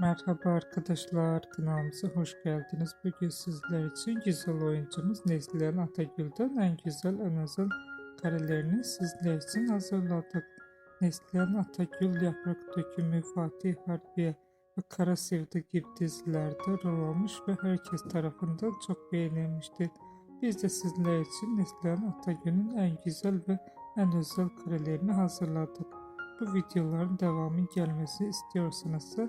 Merhaba arkadaşlar, kanalımıza hoş geldiniz. Bugün sizler için güzel oyuncumuz Neslihan Atagül'den en güzel özel karelerini sizler için hazırladık. Neslihan Atagül, Yaprak Dökümü, Fatih Harbiye ve Kara Sevdi gibi dizilerde rol almış ve herkes tarafından çok beğenilmişti. Biz de sizler için Neslihan Atagül'ün en güzel ve en özel karelerini hazırladık. Bu videoların devamı gelmesi istiyorsanız da